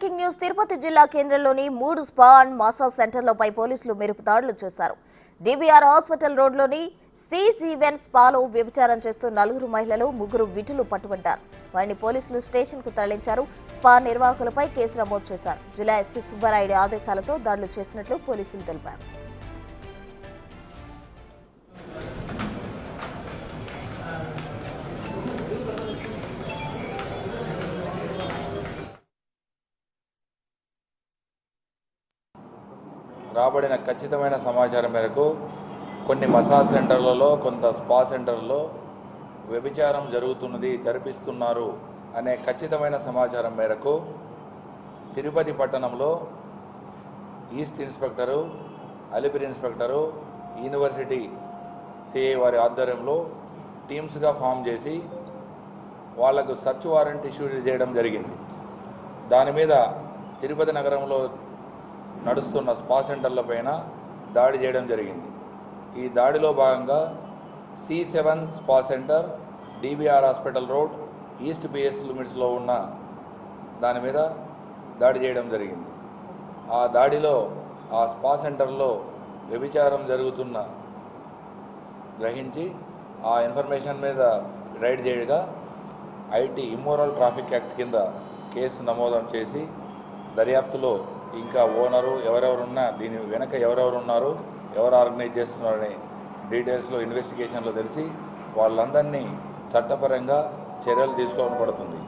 Breaking news. Tirupati జిల్లా కేంద్రంలోని మూడు స్పా అండ్ మసాజ్ సెంటర్లపై పోలీసులు మెరుపు దాడులు చేశారు డిబిఆర్ హాస్పిటల్ రోడ్లోని సిసివెన్ స్పాలో వ్యభిచారం చేస్తూ నలుగురు మహిళలు ముగ్గురు విటులు పట్టుబడ్డారు. వారిని పోలీసులు స్టేషన్కు తరలించారు. స్పా నిర్వాహకులపై కేసు నమోదు చేశారు. జిల్లా ఎస్పీ సుబ్బారాయుడు ఆదేశాలతో దాడులు చేసినట్లు పోలీసులు తెలిపారు. రాబడిన ఖచ్చితమైన సమాచారం మేరకు కొన్ని మసాజ్ సెంటర్లలో కొంత స్పా సెంటర్లలో వ్యభిచారం జరుగుతున్నది జరిపిస్తున్నారు అనే ఖచ్చితమైన సమాచారం మేరకు తిరుపతి పట్టణంలో east inspector Alipiri inspector university CI వారి ఆధ్వర్యంలో టీమ్స్గా ఫామ్ చేసి వాళ్ళకు సర్చ్ వారెంట్ ఇష్యూ చేయడం జరిగింది. దాని మీద తిరుపతి నగరంలో నడుస్తున్న స్పా సెంటర్ల పైన దాడి చేయడం జరిగింది. ఈ దాడిలో భాగంగా C seven spa centre DBR hospital road east PS లిమిట్స్లో ఉన్న దాని మీద దాడి చేయడం జరిగింది. ఆ దాడిలో ఆ స్పా సెంటర్లో వ్యభిచారం జరుగుతున్న గ్రహించి ఆ ఇన్ఫర్మేషన్ మీద రైడ్ చేయగా ఐటీ ఇమ్మోరల్ ట్రాఫిక్ యాక్ట్ కింద కేసు నమోదు చేసి దర్యాప్తులో ఇంకా ఓనరు ఎవరెవరున్నా దీని వెనక ఎవరెవరు ఉన్నారు ఎవరు ఆర్గనైజ్ చేస్తున్నారనే డీటెయిల్స్లో ఇన్వెస్టిగేషన్లో తెలిసి వాళ్ళందరినీ చట్టపరంగా చర్యలు తీసుకోవడం పడుతుంది.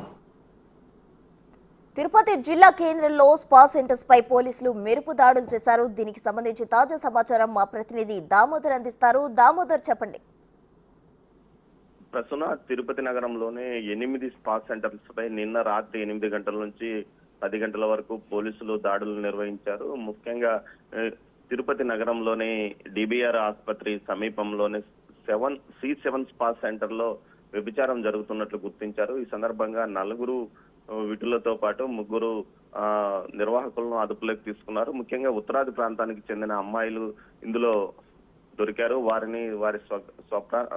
తిరుపతి జిల్లా కేంద్రంలో స్పా సెంటర్స్ పై పోలీసులు మెరుపు దాడులు చేశారు. దీనికి సంబంధించి తాజా సమాచారం మా ప్రతినిధి దామోదర్ అందిస్తారు. దామోదర్ చెప్పండి. ప్రస్తుతం తిరుపతి నగరంలోనే ఎనిమిది స్పా సెంటర్స్ పై నిన్న రాత్రి ఎనిమిది గంటల నుంచి పది గంటల వరకు పోలీసులు దాడులు నిర్వహించారు. ముఖ్యంగా తిరుపతి నగరంలోని డిబిఆర్ ఆసుపత్రి సమీపంలోని సెవెన్ సి సెవెన్ స్పా సెంటర్లో వ్యభిచారం జరుగుతున్నట్లు గుర్తించారు. ఈ సందర్భంగా నలుగురు విటులతో పాటు ముగ్గురు ఆ, నిర్వాహకులను అదుపులోకి తీసుకున్నారు. ముఖ్యంగా ఉత్తరాది ప్రాంతానికి చెందిన అమ్మాయిలు ఇందులో దొరికారు. వారిని వారి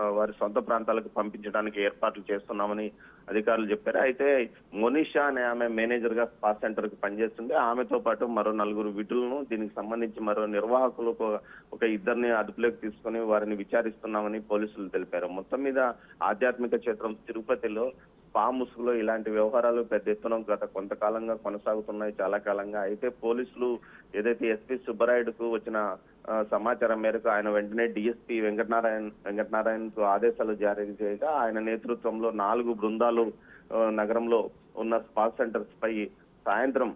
వారి సొంత ప్రాంతాలకు పంపించడానికి ఏర్పాట్లు చేస్తున్నామని అధికారులు చెప్పారు. అయితే మోనిషా అనే ఆమె మేనేజర్గా స్పా సెంటర్కి పనిచేస్తుంది. ఆమెతో పాటు మరో నలుగురు విధులను దీనికి సంబంధించి మరో నిర్వాహకులు ఒక- ఒక ఇద్దరిని అదుపులోకి తీసుకుని వారిని విచారిస్తున్నామని పోలీసులు తెలిపారు. మొత్తం మీద ఆధ్యాత్మిక క్షేత్రం తిరుపతిలో స్పా ముసుగులో ఇలాంటి వ్యవహారాలు పెద్ద ఎత్తున గత కొంతకాలంగా కొనసాగుతున్నాయి చాలా కాలంగా. అయితే పోలీసులు ఏదైతే ఎస్పీ సుబ్బరాయుడుకు వచ్చిన సమాచారం మేరకు ఆయన వెంటనే డిఎస్పీ వెంకటనారాయణ వెంకటనారాయణ కు ఆదేశాలు జారీ చేయగా ఆయన నేతృత్వంలో నాలుగు బృందాలు నగరంలో ఉన్న స్పా సెంటర్స్ పై సాయంత్రం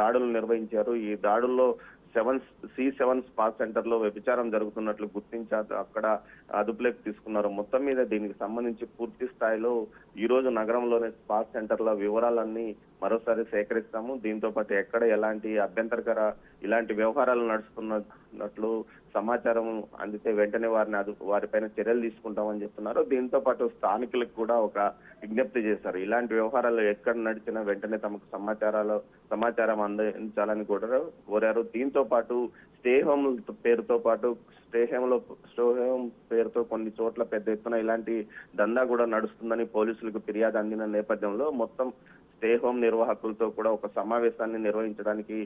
దాడులు నిర్వహించారు. ఈ దాడుల్లో సెవెన్ సి సెవెన్ స్పా సెంటర్లో వ్యభిచారం జరుగుతున్నట్లు గుర్తించారు అక్కడ అదుపులోకి తీసుకున్నారు. మొత్తం మీద దీనికి సంబంధించి పూర్తి స్థాయిలో ఈ రోజు నగరంలోని స్పా సెంటర్ల వివరాలన్నీ మరోసారి సేకరిస్తాము. దీంతో పాటు ఎక్కడ ఎలాంటి అభ్యంతరకర ఇలాంటి వ్యవహారాలు నడుస్తున్నట్లు సమాచారం అందితే వెంటనే వారిని అదు వారిపైన చర్యలు తీసుకుంటామని చెప్తున్నారు. దీంతో పాటు స్థానికులకు కూడా ఒక విజ్ఞప్తి చేశారు. ఇలాంటి వ్యవహారాలు ఎక్కడ నడిచినా వెంటనే తమకు సమాచారాలు సమాచారం అందించాలని కూడా కోరారు. దీంతో పాటు స్టే హోమ్ పేరుతో పాటు స్టే హోమ్లో స్టే హోమ్ పేరుతో కొన్ని చోట్ల పెద్ద ఎత్తున ఇలాంటి దందా కూడా నడుస్తుందని పోలీసులకు ఫిర్యాదు అందిన నేపథ్యంలో మొత్తం స్టే హోమ్ నిర్వాహకులతో కూడా ఒక సమావేశాన్ని నిర్వహించడానికి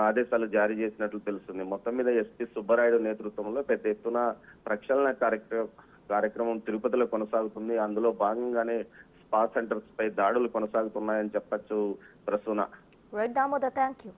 ఆదేశాలు జారీ చేసినట్లు తెలుస్తుంది. మొత్తం మీద ఎస్పీ సుబ్బరాయుడు నేతృత్వంలో పెద్ద ఎత్తున ప్రక్షాళన కార్యక్రమం కార్యక్రమం తిరుపతిలో కొనసాగుతుంది. అందులో భాగంగానే స్పా సెంటర్స్ పై దాడులు కొనసాగుతున్నాయని చెప్పచ్చు Prasuna. Right Damodar thank you